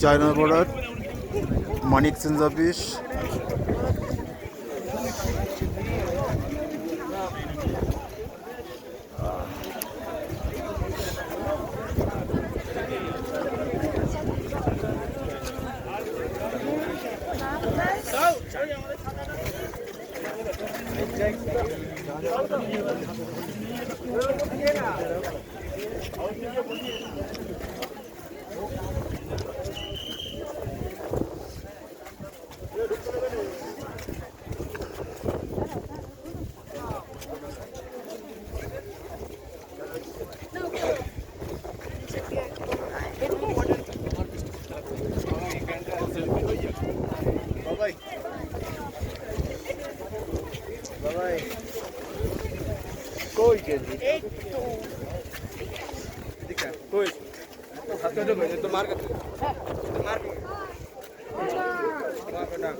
China border money exchange office কই কেজি এদিকে কই হাতে তো মেনে তো মার কাছে মার মার না